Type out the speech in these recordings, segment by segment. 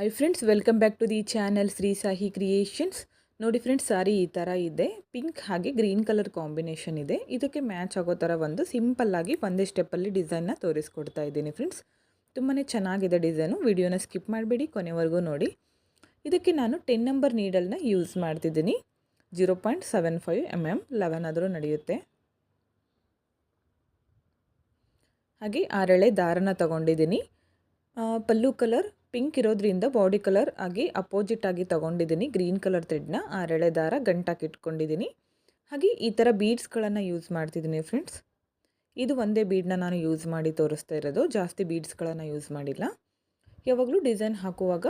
Hi friends welcome back to the channel Shri Sahi creations ನೋಡಿ friends ಸಾರಿ ಈ ಥರ ಇದೆ. ಪಿಂಕ್ ಹಾಗೆ ಗ್ರೀನ್ ಕಲರ್ ಕಾಂಬಿನೇಷನ್ ಇದೆ. ಇದಕ್ಕೆ ಮ್ಯಾಚ್ ಆಗೋ ಥರ ಒಂದು ಸಿಂಪಲ್ಲಾಗಿ ಒಂದೇ ಸ್ಟೆಪ್ಪಲ್ಲಿ ಡಿಸೈನ್ನ ತೋರಿಸ್ಕೊಡ್ತಾ ಇದ್ದೀನಿ ಫ್ರೆಂಡ್ಸ್ ತುಂಬಾ ಚೆನ್ನಾಗಿದೆ ಡಿಸೈನು ವಿಡಿಯೋನ ಸ್ಕಿಪ್ ಮಾಡಬೇಡಿ, ಕೊನೆವರೆಗೂ ನೋಡಿ. ಇದಕ್ಕೆ ನಾನು ಟೆನ್ ನಂಬರ್ ನೀಡಲ್ನ ಯೂಸ್ ಮಾಡ್ತಿದ್ದೀನಿ. Zero point seven five M M eleven ಆದರೂ ನಡೆಯುತ್ತೆ. ಹಾಗೆ ಆರಳೆ ದಾರನ ತಗೊಂಡಿದ್ದೀನಿ. ಪಲ್ಲು ಕಲರ್ ಪಿಂಕ್ ಇರೋದ್ರಿಂದ ಬಾಡಿ ಕಲರ್ ಆಗಿ ಅಪೋಸಿಟ್ ಆಗಿ ತಗೊಂಡಿದ್ದೀನಿ. ಗ್ರೀನ್ ಕಲರ್ ಥ್ರೆಡ್ನ ಆರೆಳೆ ದಾರ ಗಂಟಾಕಿ ಇಟ್ಕೊಂಡಿದ್ದೀನಿ. ಹಾಗೆ ಈ ಥರ ಬೀಡ್ಸ್ಗಳನ್ನು ಯೂಸ್ ಮಾಡ್ತಿದ್ದೀನಿ ಫ್ರೆಂಡ್ಸ್. ಇದು ಒಂದೇ ಬೀಡನ್ನ ನಾನು ಯೂಸ್ ಮಾಡಿ ತೋರಿಸ್ತಾ ಇರೋದು. ಜಾಸ್ತಿ ಬೀಡ್ಸ್ಗಳನ್ನು ಯೂಸ್ ಮಾಡಿಲ್ಲ. ಯಾವಾಗಲೂ ಡಿಸೈನ್ ಹಾಕುವಾಗ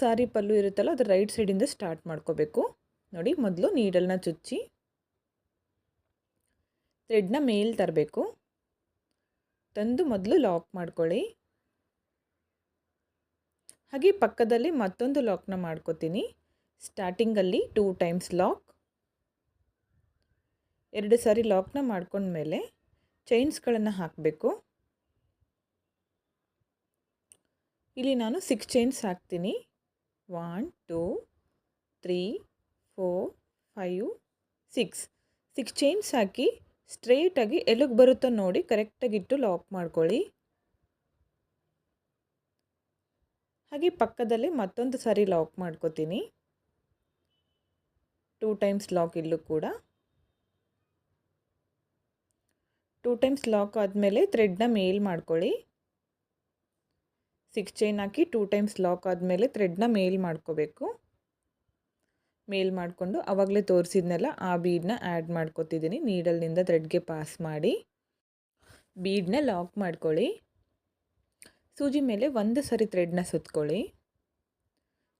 ಸಾರಿ ಪಲ್ಲು ಇರುತ್ತಲ್ಲ ಅದು ರೈಟ್ ಸೈಡಿಂದ ಸ್ಟಾರ್ಟ್ ಮಾಡ್ಕೋಬೇಕು. ನೋಡಿ, ಮೊದಲು ನೀಡಲ್ನ ಚುಚ್ಚಿ, ಥ್ರೆಡ್ನ ಮೇಲೆ ತರಬೇಕು. ತಂದು ಮೊದಲು ಲಾಕ್ ಮಾಡ್ಕೊಳ್ಳಿ. ಹಾಗೆ ಪಕ್ಕದಲ್ಲಿ ಮತ್ತೊಂದು ಲಾಕ್ನ ಮಾಡ್ಕೋತೀನಿ. ಸ್ಟಾರ್ಟಿಂಗಲ್ಲಿ ಟೂ ಟೈಮ್ಸ್ ಲಾಕ್ ಎರಡು ಸಾರಿ ಲಾಕ್ನ ಮಾಡ್ಕೊಂಡ್ಮೇಲೆ ಚೈನ್ಸ್ಗಳನ್ನು ಹಾಕಬೇಕು. ಇಲ್ಲಿ ನಾನು ಸಿಕ್ಸ್ ಚೈನ್ಸ್ ಹಾಕ್ತೀನಿ. One two three four five six six chains ಹಾಕಿ ಸ್ಟ್ರೇಟಾಗಿ ಎಲ್ಲಿಗೆ ಬರುತ್ತೋ ನೋಡಿ ಕರೆಕ್ಟಾಗಿಟ್ಟು ಲಾಕ್ ಮಾಡ್ಕೊಳ್ಳಿ. ಹಾಗೆ ಪಕ್ಕದಲ್ಲಿ ಮತ್ತೊಂದು ಸಾರಿ ಲಾಕ್ ಮಾಡ್ಕೋತೀನಿ. ಟೂ ಟೈಮ್ಸ್ ಲಾಕ್ ಇಲ್ಲೂ ಕೂಡ. ಟೂ ಟೈಮ್ಸ್ ಲಾಕ್ ಆದಮೇಲೆ ಥ್ರೆಡ್ನ ಮೇಲ್ ಮಾಡ್ಕೊಳ್ಳಿ. ಸಿಕ್ಸ್ ಚೈನ್ ಹಾಕಿ ಟೂ ಟೈಮ್ಸ್ ಲಾಕ್ ಆದಮೇಲೆ ಥ್ರೆಡ್ನ ಮೇಲ್ ಮಾಡ್ಕೋಬೇಕು. ಮೇಲ್ ಮಾಡಿಕೊಂಡು ಆವಾಗಲೇ ತೋರಿಸಿದ್ನೆಲ್ಲ, ಆ ಬೀಡನ್ನ ಆ್ಯಡ್ ಮಾಡ್ಕೊತಿದ್ದೀನಿ. ನೀಡಲ್ನಿಂದ ಥ್ರೆಡ್ಗೆ ಪಾಸ್ ಮಾಡಿ. ಬೀಡನ್ನ ಲಾಕ್ ಮಾಡ್ಕೊಳ್ಳಿ. ಸೂಜಿ ಮೇಲೆ ಒಂದು ಸರಿ ಥ್ರೆಡ್ನ ಸುತ್ಕೊಳ್ಳಿ.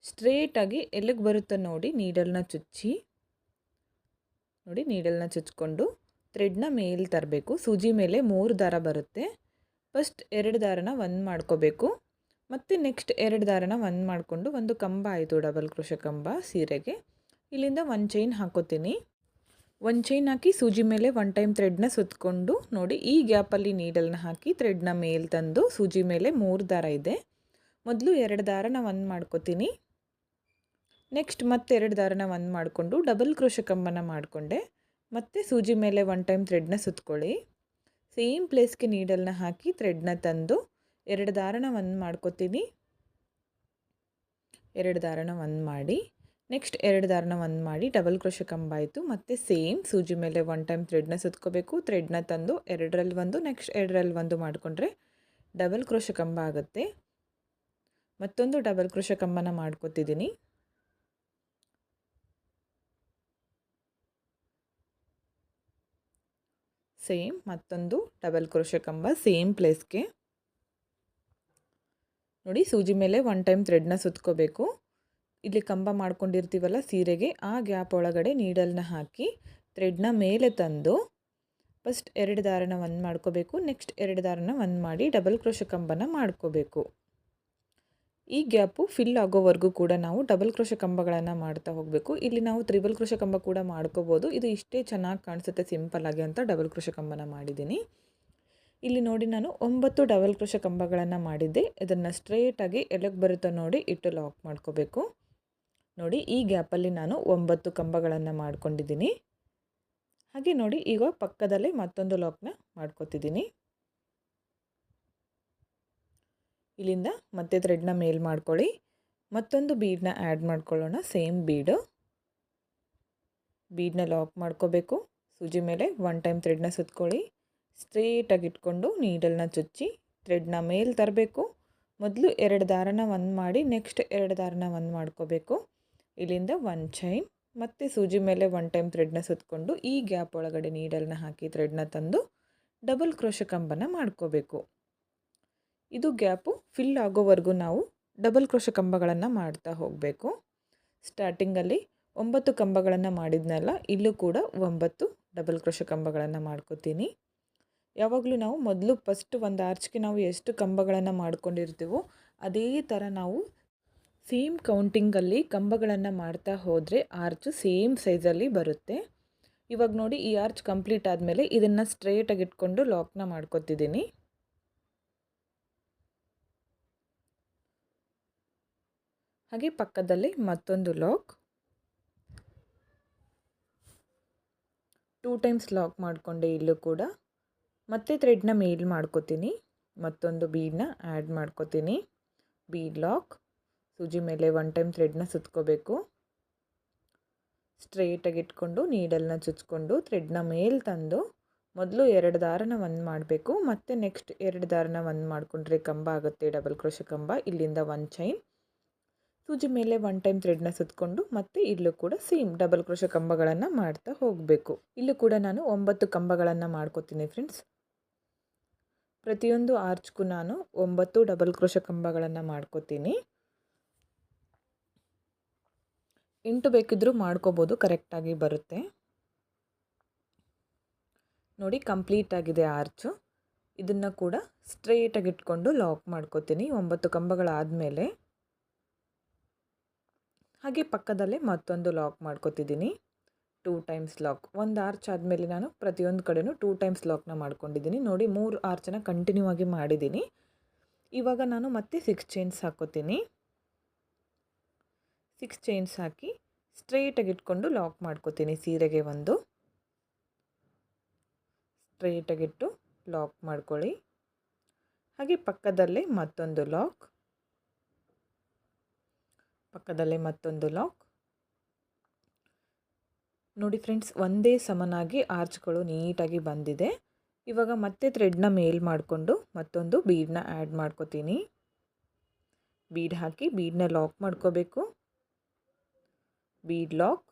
ಸ್ಟ್ರೇಟಾಗಿ ಎಲ್ಲಿಗೆ ಬರುತ್ತೋ ನೋಡಿ ನೀಡಲ್ನ ಚುಚ್ಚಿ. ನೋಡಿ ನೀಡಲ್ನ ಚುಚ್ಕೊಂಡು ಥ್ರೆಡ್ನ ಮೇಲೆ ತರಬೇಕು. ಸೂಜಿ ಮೇಲೆ ಮೂರು ದಾರ ಬರುತ್ತೆ. ಫಸ್ಟ್ ಎರಡು ದಾರನ ಒಂದು ಮಾಡ್ಕೋಬೇಕು. ಮತ್ತು ನೆಕ್ಸ್ಟ್ ಎರಡು ದಾರನ ಒಂದು ಮಾಡಿಕೊಂಡು ಒಂದು ಕಂಬ ಆಯಿತು ಡಬಲ್ ಕ್ರೋಶ ಕಂಬ ಸೀರೆಗೆ. ಇಲ್ಲಿಂದ ಒಂದು ಚೈನ್ ಹಾಕೋತೀನಿ. ಒಂದು ಚೈನ್ ಹಾಕಿ ಸೂಜಿ ಮೇಲೆ ಒನ್ ಟೈಮ್ ಥ್ರೆಡ್ನ ಸುತ್ತಕೊಂಡು ನೋಡಿ, ಈ ಗ್ಯಾಪಲ್ಲಿ ನೀಡಲ್ನ ಹಾಕಿ ಥ್ರೆಡ್ನ ಮೇಲೆ ತಂದು ಸೂಜಿ ಮೇಲೆ ಮೂರು ದಾರ ಇದೆ. ಮೊದಲು ಎರಡು ದಾರನ ಒಂದು ಮಾಡ್ಕೋತೀನಿ. ನೆಕ್ಸ್ಟ್ ಮತ್ತೆ ಎರಡು ದಾರನ ಒಂದು ಮಾಡಿಕೊಂಡು ಡಬಲ್ ಕ್ರೋಶ ಕಂಬನ ಮಾಡಿಕೊಂಡೆ. ಮತ್ತೆ ಸೂಜಿ ಮೇಲೆ ಒನ್ ಟೈಮ್ ಥ್ರೆಡ್ನ ಸುತ್ಕೊಳ್ಳಿ. ಸೇಮ್ ಪ್ಲೇಸ್ಗೆ ನೀಡಲ್ನ ಹಾಕಿ ಥ್ರೆಡ್ನ ತಂದು ಎರಡು ದಾರನ ಒಂದು ಮಾಡ್ಕೋತೀನಿ. ಎರಡು ದಾರನ ಒಂದು ಮಾಡಿ. ನೆಕ್ಸ್ಟ್ ಎರಡು ದಾರನ ಒಂದು ಮಾಡಿ ಡಬಲ್ ಕ್ರೋಶ ಕಂಬ ಆಯಿತು. ಮತ್ತು ಸೇಮ್ ಸೂಜಿ ಮೇಲೆ ಒನ್ ಟೈಮ್ ಥ್ರೆಡ್ನ ಸುತ್ಕೋಬೇಕು. ಥ್ರೆಡ್ನ ತಂದು ಎರಡರಲ್ಲಿ ಒಂದು ನೆಕ್ಸ್ಟ್ ಎರಡರಲ್ಲಿ ಒಂದು ಮಾಡಿಕೊಂಡ್ರೆ ಡಬಲ್ ಕ್ರೋಶ ಕಂಬ ಆಗುತ್ತೆ. ಮತ್ತೊಂದು ಡಬಲ್ ಕ್ರೋಶ ಕಂಬನ ಮಾಡ್ಕೊತಿದ್ದೀನಿ ಸೇಮ್ ಮತ್ತೊಂದು ಡಬಲ್ ಕ್ರೋಶ ಕಂಬ ಸೇಮ್ ಪ್ಲೇಸ್ಗೆ ನೋಡಿ, ಸೂಜಿ ಮೇಲೆ ಒನ್ ಟೈಮ್ ಥ್ರೆಡ್ನ ಸುತ್ಕೋಬೇಕು. ಇಲ್ಲಿ ಕಂಬ ಮಾಡ್ಕೊಂಡಿರ್ತೀವಲ್ಲ ಸೀರೆಗೆ, ಆ ಗ್ಯಾಪ್ ಒಳಗಡೆ ನೀಡಲ್ನ ಹಾಕಿ ಥ್ರೆಡ್ನ ಮೇಲೆ ತಂದು ಫಸ್ಟ್ ಎರಡು ದಾರನ ಒಂದು ಮಾಡ್ಕೋಬೇಕು ನೆಕ್ಸ್ಟ್ ಎರಡು ದಾರನ ಒಂದು ಮಾಡಿ ಡಬಲ್ ಕ್ರೋಶ ಕಂಬನ ಮಾಡ್ಕೋಬೇಕು. ಈ ಗ್ಯಾಪು ಫಿಲ್ ಆಗೋವರೆಗೂ ಕೂಡ ನಾವು ಡಬಲ್ ಕ್ರೋಶ ಕಂಬಗಳನ್ನು ಮಾಡ್ತಾ ಹೋಗಬೇಕು. ಇಲ್ಲಿ ನಾವು ತ್ರಿಬಲ್ ಕ್ರೋಶ ಕಂಬ ಕೂಡ ಮಾಡ್ಕೋಬೋದು. ಇದು ಇಷ್ಟೇ ಚೆನ್ನಾಗಿ ಕಾಣಿಸುತ್ತೆ ಸಿಂಪಲ್ಲಾಗಿ ಅಂತ ಡಬಲ್ ಕ್ರೋಶ ಕಂಬನ ಮಾಡಿದ್ದೀನಿ. ಇಲ್ಲಿ ನೋಡಿ ನಾನು ಒಂಬತ್ತು ಡಬಲ್ ಕ್ರೋಶ ಕಂಬಗಳನ್ನು ಮಾಡಿದ್ದೆ. ಇದನ್ನು ಸ್ಟ್ರೇಟಾಗಿ ಎಲೆಗೆ ಬರುತ್ತೋ ನೋಡಿ ಇಟ್ಟು ಲಾಕ್ ಮಾಡ್ಕೋಬೇಕು. ನೋಡಿ ಈ ಗ್ಯಾಪಲ್ಲಿ ನಾನು ಒಂಬತ್ತು ಕಂಬಗಳನ್ನು ಮಾಡ್ಕೊಂಡಿದ್ದೀನಿ. ಹಾಗೆ ನೋಡಿ ಈಗ ಪಕ್ಕದಲ್ಲೇ ಮತ್ತೊಂದು ಲಾಕ್ನ ಮಾಡ್ಕೊತಿದ್ದೀನಿ. ಇಲ್ಲಿಂದ ಮತ್ತೆ ಥ್ರೆಡ್ನ ಮೇಲ್ ಮಾಡ್ಕೊಳ್ಳಿ. ಮತ್ತೊಂದು ಬೀಡನ್ನ ಆ್ಯಡ್ ಮಾಡ್ಕೊಳ್ಳೋಣ, ಸೇಮ್ ಬೀಡು. ಬೀಡನ್ನ ಲಾಕ್ ಮಾಡ್ಕೋಬೇಕು. ಸೂಜಿ ಮೇಲೆ ಒನ್ ಟೈಮ್ ಥ್ರೆಡ್ನ ಸುತ್ಕೊಳ್ಳಿ. ಸ್ಟ್ರೇಟಾಗಿ ಇಟ್ಕೊಂಡು ನೀಡಲ್ನ ಚುಚ್ಚಿ ಥ್ರೆಡ್ನ ಮೇಲೆ ತರಬೇಕು. ಮೊದಲು ಎರಡು ದಾರನ ಒಂದು ಮಾಡಿ ನೆಕ್ಸ್ಟ್ ಎರಡು ದಾರನ ಒಂದು ಮಾಡ್ಕೋಬೇಕು. ಇಲ್ಲಿಂದ ಒನ್ ಚೈನ್ ಮತ್ತು ಸೂಜಿ ಮೇಲೆ ಒನ್ ಟೈಮ್ ಥ್ರೆಡ್ನ ಸುತ್ತಕೊಂಡು ಈ ಗ್ಯಾಪ್ ಒಳಗಡೆ ನೀಡಲ್ನ ಹಾಕಿ ಥ್ರೆಡ್ನ ತಂದು ಡಬಲ್ ಕ್ರೋಶ ಕಂಬನ ಮಾಡ್ಕೋಬೇಕು. ಇದು ಗ್ಯಾಪು ಫಿಲ್ ಆಗೋವರೆಗೂ ನಾವು ಡಬಲ್ ಕ್ರೋಶ ಕಂಬಗಳನ್ನು ಮಾಡ್ತಾ ಹೋಗಬೇಕು. ಸ್ಟಾರ್ಟಿಂಗಲ್ಲಿ ಒಂಬತ್ತು ಕಂಬಗಳನ್ನು ಮಾಡಿದ್ನಲ್ಲ, ಇಲ್ಲೂ ಕೂಡ ಒಂಬತ್ತು ಡಬಲ್ ಕ್ರೋಶ ಕಂಬಗಳನ್ನು ಮಾಡ್ಕೋತೀನಿ. ಯಾವಾಗಲೂ ನಾವು ಮೊದಲು ಫಸ್ಟ್ ಒಂದು ಆರ್ಚ್ಗೆ ನಾವು ಎಷ್ಟು ಕಂಬಗಳನ್ನು ಮಾಡ್ಕೊಂಡಿರ್ತೀವೋ, ಅದೇ ಥರ ನಾವು ಸೇಮ್ ಕೌಂಟಿಂಗಲ್ಲಿ ಕಂಬಗಳನ್ನು ಮಾಡ್ತಾ ಹೋದರೆ ಆರ್ಚು ಸೇಮ್ ಸೈಜಲ್ಲಿ ಬರುತ್ತೆ. ಇವಾಗ ನೋಡಿ ಈ ಆರ್ಚ್ ಕಂಪ್ಲೀಟ್ ಆದಮೇಲೆ ಇದನ್ನು ಸ್ಟ್ರೇಟಾಗಿ ಇಟ್ಕೊಂಡು ಲಾಕ್ನ ಮಾಡ್ಕೊತಿದ್ದೀನಿ ಹಾಗೆ ಪಕ್ಕದಲ್ಲಿ ಮತ್ತೊಂದು ಲಾಕ್ ಟೂ ಟೈಮ್ಸ್ ಲಾಕ್ ಮಾಡಿಕೊಂಡೆ ಇಲ್ಲೂ ಕೂಡ. ಮತ್ತೆ ಥ್ರೆಡ್ನ ಮೇಲ್ ಮಾಡ್ಕೋತೀನಿ. ಮತ್ತೊಂದು ಬೀಡನ್ನ ಆ್ಯಡ್ ಮಾಡ್ಕೋತೀನಿ. ಬೀಡ್ ಲಾಕ್ ಸೂಜಿ ಮೇಲೆ ಒನ್ ಟೈಮ್ ಥ್ರೆಡ್ನ ಸುತ್ಕೋಬೇಕು. ಸ್ಟ್ರೇಟಾಗಿ ಇಟ್ಕೊಂಡು ನೀಡಲ್ನ ಚುಚ್ಕೊಂಡು ಥ್ರೆಡ್ನ ಮೇಲೆ ತಂದು ಮೊದಲು ಎರಡು ದಾರನ ಒಂದು ಮಾಡಬೇಕು. ಮತ್ತು ನೆಕ್ಸ್ಟ್ ಎರಡು ದಾರನ ಒಂದು ಮಾಡಿಕೊಂಡ್ರೆ ಕಂಬ ಆಗುತ್ತೆ ಡಬಲ್ ಕ್ರೋಶ ಕಂಬ. ಇಲ್ಲಿಂದ ಒನ್ ಚೈನ್ ಸೂಜಿ ಮೇಲೆ ಒನ್ ಟೈಮ್ ಥ್ರೆಡ್ನ ಸುತ್ತಕೊಂಡು ಮತ್ತು ಇಲ್ಲೂ ಕೂಡ ಸೇಮ್ ಡಬಲ್ ಕ್ರೋಶ ಕಂಬಗಳನ್ನು ಮಾಡ್ತಾ ಹೋಗಬೇಕು. ಇಲ್ಲೂ ಕೂಡ ನಾನು ಒಂಬತ್ತು ಕಂಬಗಳನ್ನು ಮಾಡ್ಕೋತೀನಿ ಫ್ರೆಂಡ್ಸ್ ಪ್ರತಿಯೊಂದು ಆರ್ಚ್ಗೂ ನಾನು ಒಂಬತ್ತು ಡಬಲ್ ಕ್ರೋಶ ಕಂಬಗಳನ್ನು ಮಾಡ್ಕೋತೀನಿ. ಎಂಟು ಬೇಕಿದ್ದರೂ ಮಾಡ್ಕೋಬೋದು, ಕರೆಕ್ಟಾಗಿ ಬರುತ್ತೆ. ನೋಡಿ, ಕಂಪ್ಲೀಟ್ ಆಗಿದೆ ಆರ್ಚು. ಇದನ್ನು ಕೂಡ ಸ್ಟ್ರೇಟಾಗಿ ಇಟ್ಕೊಂಡು ಲಾಕ್ ಮಾಡ್ಕೋತೀನಿ, ಒಂಬತ್ತು ಕಂಬಗಳಾದಮೇಲೆ. ಹಾಗೆ ಪಕ್ಕದಲ್ಲೇ ಮತ್ತೊಂದು ಲಾಕ್ ಮಾಡ್ಕೋತಿದ್ದೀನಿ, ಟೂ ಟೈಮ್ಸ್ ಲಾಕ್. ಒಂದು ಆರ್ಚ್ ಆದಮೇಲೆ ನಾನು ಪ್ರತಿಯೊಂದು ಕಡೆನೂ ಟೂ ಟೈಮ್ಸ್ ಲಾಕ್ನ ಮಾಡ್ಕೊಂಡಿದ್ದೀನಿ. ನೋಡಿ, ಮೂರು ಆರ್ಚನ್ನ ಕಂಟಿನ್ಯೂ ಆಗಿ ಮಾಡಿದ್ದೀನಿ. ಇವಾಗ ನಾನು ಮತ್ತೆ ಸಿಕ್ಸ್ ಚೈನ್ಸ್ ಹಾಕೋತೀನಿ. ಸಿಕ್ಸ್ ಚೈನ್ಸ್ ಹಾಕಿ ಸ್ಟ್ರೇಟಾಗಿ ಇಟ್ಕೊಂಡು ಲಾಕ್ ಮಾಡ್ಕೋತೀನಿ ಸೀರೆಗೆ ಒಂದು. ಸ್ಟ್ರೇಟಾಗಿಟ್ಟು ಲಾಕ್ ಮಾಡ್ಕೊಳ್ಳಿ. ಹಾಗೆ ಪಕ್ಕದಲ್ಲೇ ಮತ್ತೊಂದು ಲಾಕ್ ಪಕ್ಕದಲ್ಲೇ ಮತ್ತೊಂದು ಲಾಕ್ ನೋಡಿ ಫ್ರೆಂಡ್ಸ್ ಒಂದೇ ಸಮನಾಗಿ ಆರ್ಚ್ಗಳು ನೀಟಾಗಿ ಬಂದಿದೆ. ಇವಾಗ ಮತ್ತೆ ಥ್ರೆಡ್ನ ಮೇಲ್ ಮಾಡಿಕೊಂಡು ಮತ್ತೊಂದು ಬೀಡನ್ನ ಆ್ಯಡ್ ಮಾಡ್ಕೋತೀನಿ. ಬೀಡ್ ಹಾಕಿ ಬೀಡನ್ನ ಲಾಕ್ ಮಾಡ್ಕೋಬೇಕು. ಬೀಡ್ ಲಾಕ್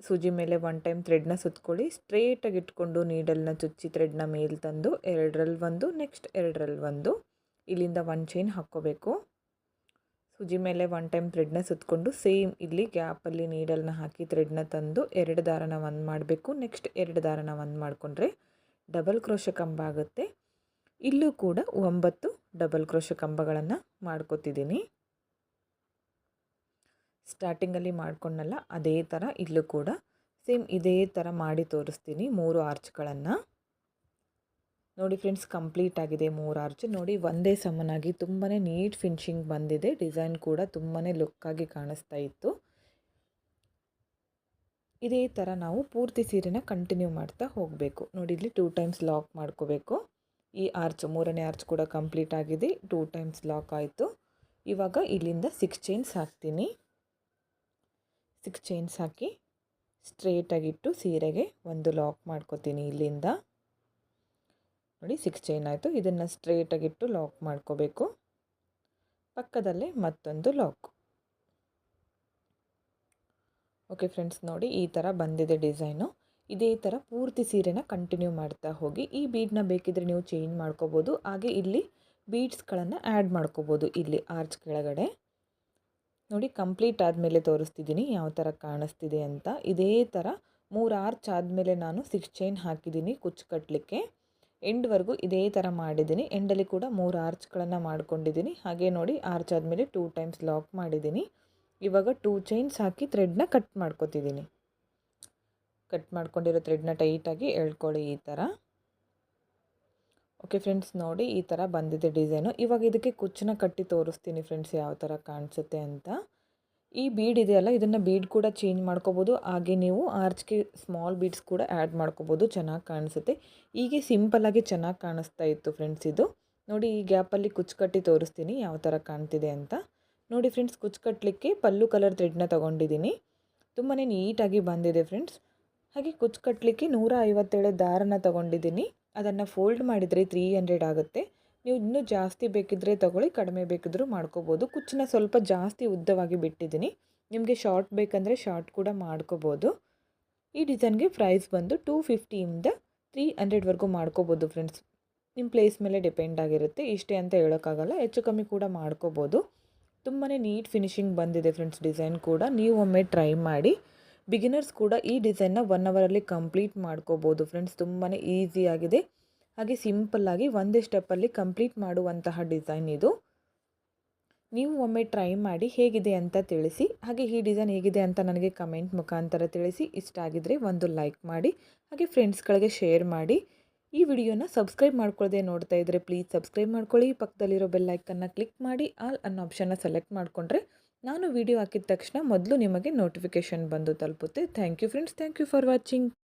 ಸೂಜಿ ಮೇಲೆ ಒನ್ ಟೈಮ್ ಥ್ರೆಡ್ನ ಸುತ್ಕೊಳ್ಳಿ. ಸ್ಟ್ರೇಟಾಗಿ ಇಟ್ಕೊಂಡು ನೀಡಲ್ನ ಚುಚ್ಚಿ ಥ್ರೆಡ್ನ ಮೇಲೆ ತಂದು ಎರಡರಲ್ಲಿ ಒಂದು ನೆಕ್ಸ್ಟ್ ಎರಡರಲ್ಲಿ ಒಂದು. ಇಲ್ಲಿಂದ ಒನ್ ಚೈನ್ ಹಾಕ್ಕೋಬೇಕು. ಸೂಜಿ ಮೇಲೆ ಒನ್ ಟೈಮ್ ಥ್ರೆಡ್ನ ಸುತ್ತಕೊಂಡು ಸೇಮ್ ಇಲ್ಲಿ ಗ್ಯಾಪಲ್ಲಿ ನೀಡಲ್ನ ಹಾಕಿ ಥ್ರೆಡ್ನ ತಂದು ಎರಡು ದಾರನ ಒಂದು ಮಾಡಬೇಕು. ನೆಕ್ಸ್ಟ್ ಎರಡು ದಾರನ ಒಂದು ಮಾಡಿಕೊಂಡ್ರೆ ಡಬಲ್ ಕ್ರೋಶ ಕಂಬ ಆಗುತ್ತೆ. ಇಲ್ಲೂ ಕೂಡ ಒಂಬತ್ತು ಡಬಲ್ ಕ್ರೋಶ ಕಂಬಗಳನ್ನು ಮಾಡ್ಕೋತಿದ್ದೀನಿ. ಸ್ಟಾರ್ಟಿಂಗಲ್ಲಿ ಮಾಡ್ಕೊಂಡಲ್ಲ ಅದೇ ಥರ ಇಲ್ಲೂ ಕೂಡ ಸೇಮ್ ಇದೇ ಥರ ಮಾಡಿ ತೋರಿಸ್ತೀನಿ ಮೂರು ಆರ್ಚ್ಗಳನ್ನು ನೋಡಿ ಫ್ರೆಂಡ್ಸ್ ಕಂಪ್ಲೀಟ್ ಆಗಿದೆ ಮೂರು ಆರ್ಚ್ ನೋಡಿ ಒಂದೇ ಸಮನಾಗಿ ತುಂಬಾ ನೀಟ್ ಫಿನಿಶಿಂಗ್ ಬಂದಿದೆ. ಡಿಸೈನ್ ಕೂಡ ತುಂಬಾ ಲುಕ್ಕಾಗಿ ಕಾಣಿಸ್ತಾ ಇತ್ತು. ಇದೇ ಥರ ನಾವು ಪೂರ್ತಿ ಸೀರೆನ ಕಂಟಿನ್ಯೂ ಮಾಡ್ತಾ ಹೋಗಬೇಕು. ನೋಡಿ ಇಲ್ಲಿ ಟೂ ಟೈಮ್ಸ್ ಲಾಕ್ ಮಾಡ್ಕೋಬೇಕು. ಈ ಆರ್ಚ್ ಮೂರನೇ ಆರ್ಚ್ ಕೂಡ ಕಂಪ್ಲೀಟ್ ಆಗಿದೆ. ಟೂ ಟೈಮ್ಸ್ ಲಾಕ್ ಆಯಿತು. ಇವಾಗ ಇಲ್ಲಿಂದ ಸಿಕ್ಸ್ ಚೈನ್ಸ್ ಹಾಕ್ತೀನಿ. ಸಿಕ್ಸ್ ಚೈನ್ಸ್ ಹಾಕಿ ಸ್ಟ್ರೇಟಾಗಿಟ್ಟು ಸೀರೆಗೆ ಒಂದು ಲಾಕ್ ಮಾಡ್ಕೋತೀನಿ ಇಲ್ಲಿಂದ. ನೋಡಿ ಸಿಕ್ಸ್ ಚೈನ್ ಆಯಿತು. ಇದನ್ನು ಸ್ಟ್ರೇಟಾಗಿಟ್ಟು ಲಾಕ್ ಮಾಡ್ಕೋಬೇಕು. ಪಕ್ಕದಲ್ಲೇ ಮತ್ತೊಂದು ಲಾಕ್ ಓಕೆ ಫ್ರೆಂಡ್ಸ್ ನೋಡಿ ಈ ಥರ ಬಂದಿದೆ ಡಿಸೈನು ಇದೇ ಥರ ಪೂರ್ತಿ ಸೀರೆನ ಕಂಟಿನ್ಯೂ ಮಾಡ್ತಾ ಹೋಗಿ. ಈ ಬೀಡ್ನ ಬೇಕಿದ್ರೆ ನೀವು ಚೇಂಜ್ ಮಾಡ್ಕೋಬೋದು. ಹಾಗೆ ಇಲ್ಲಿ ಬೀಡ್ಸ್ಗಳನ್ನು ಆ್ಯಡ್ ಮಾಡ್ಕೋಬೋದು ಇಲ್ಲಿ ಆರ್ಚ್ ಕೆಳಗಡೆ. ನೋಡಿ ಕಂಪ್ಲೀಟ್ ಆದಮೇಲೆ ತೋರಿಸ್ತಿದ್ದೀನಿ ಯಾವ ಥರ ಕಾಣಿಸ್ತಿದೆ ಅಂತ. ಇದೇ ಥರ ಮೂರು ಆರ್ಚ್ ಆದಮೇಲೆ ನಾನು ಸಿಕ್ಸ್ ಚೈನ್ ಹಾಕಿದ್ದೀನಿ ಕುಚ್ಚು ಕಟ್ಟಲಿಕ್ಕೆ ಎಂಡ್ವರೆಗೂ ಇದೇ ಥರ ಮಾಡಿದ್ದೀನಿ. ಎಂಡಲ್ಲಿ ಕೂಡ ಮೂರು ಆರ್ಚ್ಗಳನ್ನು ಮಾಡ್ಕೊಂಡಿದ್ದೀನಿ. ಹಾಗೆ ನೋಡಿ ಆರ್ಚ್ ಆದಮೇಲೆ ಟೂ ಟೈಮ್ಸ್ ಲಾಕ್ ಮಾಡಿದ್ದೀನಿ. ಇವಾಗ ಟೂ ಚೈನ್ಸ್ ಹಾಕಿ ಥ್ರೆಡ್ನ ಕಟ್ ಮಾಡ್ಕೊತಿದ್ದೀನಿ. ಕಟ್ ಮಾಡ್ಕೊಂಡಿರೋ ಥ್ರೆಡ್ನ ಟೈಟಾಗಿ ಎಳ್ಕೊಳ್ಳಿ ಈ ಥರ. ಓಕೆ ಫ್ರೆಂಡ್ಸ್ ನೋಡಿ ಈ ಥರ ಬಂದಿದೆ ಡಿಸೈನು. ಇವಾಗ ಇದಕ್ಕೆ ಕುಚ್ಚನ್ನ ಕಟ್ಟಿ ತೋರಿಸ್ತೀನಿ ಫ್ರೆಂಡ್ಸ್ ಯಾವ ಥರ ಕಾಣಿಸುತ್ತೆ ಅಂತ. ಈ ಬೀಡ್ ಇದೆಯಲ್ಲ ಇದನ್ನು ಬೀಡ್ ಕೂಡ ಚೇಂಜ್ ಮಾಡ್ಕೋಬೋದು. ಹಾಗೆ ನೀವು ಆರ್ಚ್ಗೆ ಸ್ಮಾಲ್ ಬೀಡ್ಸ್ ಕೂಡ ಆ್ಯಡ್ ಮಾಡ್ಕೋಬೋದು, ಚೆನ್ನಾಗಿ ಕಾಣಿಸುತ್ತೆ. ಹೀಗೆ ಸಿಂಪಲ್ಲಾಗಿ ಚೆನ್ನಾಗಿ ಕಾಣಿಸ್ತಾ ಇತ್ತು ಫ್ರೆಂಡ್ಸ್ ಇದು. ನೋಡಿ ಈ ಗ್ಯಾಪಲ್ಲಿ ಕುಚ್ಚು ಕಟ್ಟಿ ತೋರಿಸ್ತೀನಿ, ಯಾವ ಥರ ಕಾಣ್ತಿದೆ ಅಂತ. ನೋಡಿ ಫ್ರೆಂಡ್ಸ್ ಕುಚ್ಚು ಕಟ್ಟಲಿಕ್ಕೆ ಪಲ್ಲು ಕಲರ್ ಥ್ರೆಡ್ನ ತೊಗೊಂಡಿದ್ದೀನಿ. ತುಂಬಾ ನೀಟಾಗಿ ಬಂದಿದೆ ಫ್ರೆಂಡ್ಸ್ ಹಾಗೆ ಕುಚ್ಚು ಕಟ್ಟಲಿಕ್ಕೆ ನೂರ ಐವತ್ತೇಳು ದಾರನ ತೊಗೊಂಡಿದ್ದೀನಿ. ಅದನ್ನು ಫೋಲ್ಡ್ ಮಾಡಿದರೆ ತ್ರೀ ಹಂಡ್ರೆಡ್ ಆಗುತ್ತೆ. ನೀವು ಇನ್ನೂ ಜಾಸ್ತಿ ಬೇಕಿದ್ದರೆ ತಗೊಳ್ಳಿ, ಕಡಿಮೆ ಬೇಕಿದ್ದರೂ ಮಾಡ್ಕೋಬೋದು. ಕುಚ್ಚನ್ನ ಸ್ವಲ್ಪ ಜಾಸ್ತಿ ಉದ್ದವಾಗಿ ಬಿಟ್ಟಿದ್ದೀನಿ. ನಿಮಗೆ ಶಾರ್ಟ್ ಬೇಕಂದರೆ ಶಾರ್ಟ್ ಕೂಡ ಮಾಡ್ಕೋಬೋದು. ಈ ಡಿಸೈನ್ಗೆ ಪ್ರೈಸ್ ಬಂದು ಟೂ ಫಿಫ್ಟಿಯಿಂದ ತ್ರೀ ಹಂಡ್ರೆಡ್ವರೆಗೂ ಮಾಡ್ಕೋಬೋದು ಫ್ರೆಂಡ್ಸ್ ನಿಮ್ಮ ಪ್ಲೇಸ್ ಮೇಲೆ ಡಿಪೆಂಡ್ ಆಗಿರುತ್ತೆ. ಇಷ್ಟೇ ಅಂತ ಹೇಳೋಕ್ಕಾಗಲ್ಲ, ಹೆಚ್ಚು ಕಮ್ಮಿ ಕೂಡ ಮಾಡ್ಕೋಬೋದು. ತುಂಬಾ ನೀಟ್ ಫಿನಿಶಿಂಗ್ ಬಂದಿದೆ ಫ್ರೆಂಡ್ಸ್ ಡಿಸೈನ್ ಕೂಡ. ನೀವು ಒಮ್ಮೆ ಟ್ರೈ ಮಾಡಿ. ಬಿಗಿನರ್ಸ್ ಕೂಡ ಈ ಡಿಸೈನ್ನ ಒನ್ ಅವರಲ್ಲಿ ಕಂಪ್ಲೀಟ್ ಮಾಡ್ಕೋಬೋದು ಫ್ರೆಂಡ್ಸ್ ತುಂಬಾ ಈಸಿಯಾಗಿದೆ ಹಾಗೆ ಸಿಂಪಲ್ಲಾಗಿ ಒಂದೇ ಸ್ಟೆಪ್ಪಲ್ಲಿ ಕಂಪ್ಲೀಟ್ ಮಾಡುವಂತಹ ಡಿಸೈನ್ ಇದು. ನೀವು ಒಮ್ಮೆ ಟ್ರೈ ಮಾಡಿ ಹೇಗಿದೆ ಅಂತ ತಿಳಿಸಿ. ಹಾಗೆ ಈ ಡಿಸೈನ್ ಹೇಗಿದೆ ಅಂತ ನನಗೆ ಕಮೆಂಟ್ ಮುಖಾಂತರ ತಿಳಿಸಿ. ಇಷ್ಟ ಆಗಿದ್ರೆ ಒಂದು ಲೈಕ್ ಮಾಡಿ. ಹಾಗೆ ಫ್ರೆಂಡ್ಸ್ಗಳಿಗೆ ಶೇರ್ ಮಾಡಿ. ಈ ವಿಡಿಯೋನ ಸಬ್ಸ್ಕ್ರೈಬ್ ಮಾಡ್ಕೊಳ್ಳದೆ ನೋಡ್ತಾ ಇದ್ದರೆ ಪ್ಲೀಸ್ ಸಬ್ಸ್ಕ್ರೈಬ್ ಮಾಡ್ಕೊಳ್ಳಿ. ಪಕ್ಕದಲ್ಲಿರೋ ಬೆಲ್ ಐಕನ್ನ ಕ್ಲಿಕ್ ಮಾಡಿ. ಆಲ್ ಅನ್ನೋ ಆಪ್ಷನ್ನ ಸೆಲೆಕ್ಟ್ ಮಾಡಿಕೊಂಡ್ರೆ ನಾನು ವಿಡಿಯೋ ಹಾಕಿದ ತಕ್ಷಣ ಮೊದಲು ನಿಮಗೆ ನೋಟಿಫಿಕೇಶನ್ ಬಂದು ತಲುಪುತ್ತೆ. Thank you friends thank you for watching